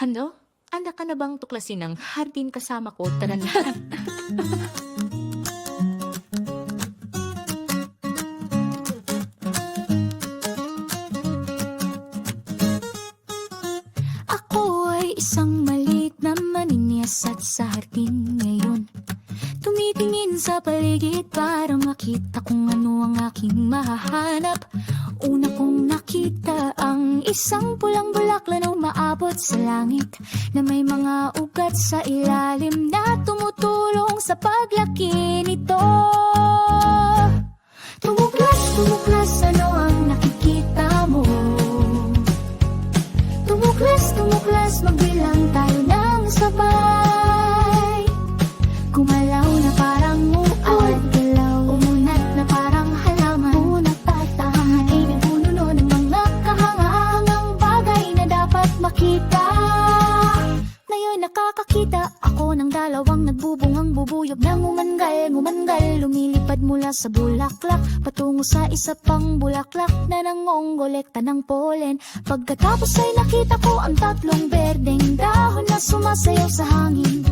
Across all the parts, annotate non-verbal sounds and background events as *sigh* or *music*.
Ano? Anda ka na bang tuklasin ng hardin kasama ko? Tara na. *laughs* Ako ay isang maliit na maninyas at sa hardin ngayon Tumitingin sa paligid para makita kung ano ang aking mahahanap Una kong nakita isang pulang bulaklak na umaabot sa langit Na may mga ugat sa ilalim na tumutulong sa paglaki nito Tumuklas, tumuklas, ano ang nakikita mo? Tumuklas, tumuklas, magbilang dalawang nagbubungang bubuyog na ngumangal, ngumangal. Lumilipad mula sa bulaklak patungo sa isa pang bulaklak na nangongolekta ng polen. Pagkatapos ay nakita ko ang tatlong berdeng dahon na sumasayaw sa hangin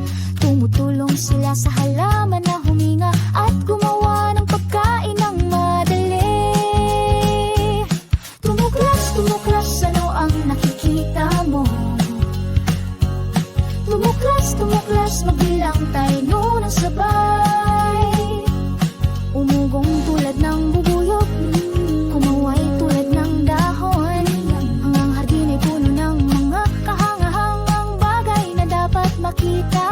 makita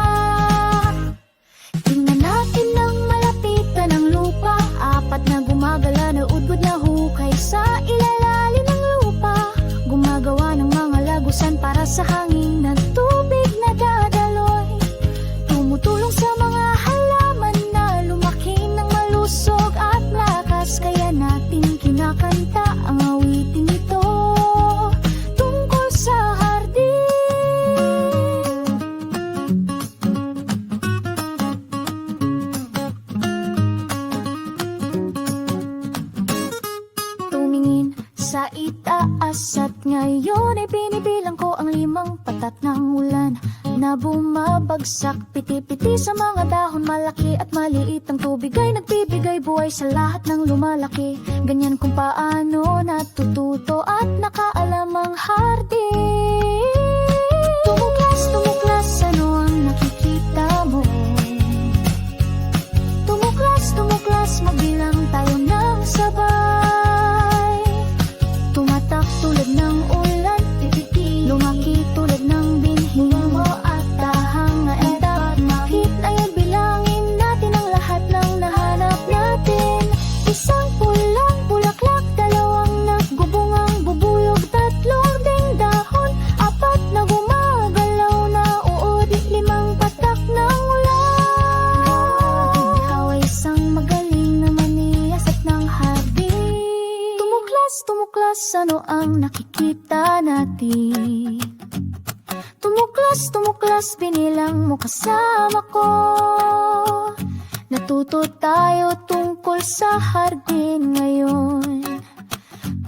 Tingnan natin ng malapitan ng Apat na gumagala na udbod na hukay sa ilalalim ng lupa. Gumagawa ng mga lagusan para sa hangin na tubig na dadaloy. Tumutulong sa mga halaman na lumaki ng malusog at lakas. Kaya natin kinakanta ang sa itaas at ngayon ay binibilang ko ang limang patat ng ulan na bumabagsak. Piti-piti sa mga dahon malaki at maliit ang tubig ay nagbibigay buhay sa lahat ng lumalaki. Ganyan kung paano natututo at nakaalam ang hardin tumuklas, ano ang nakikita natin? Tumuklas, tumuklas, binilang mo kasama ko Natuto tayo tungkol sa hardin ngayon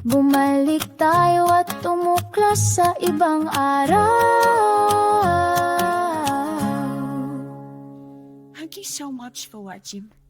Bumalik tayo at tumuklas sa ibang araw Thank you so much for watching.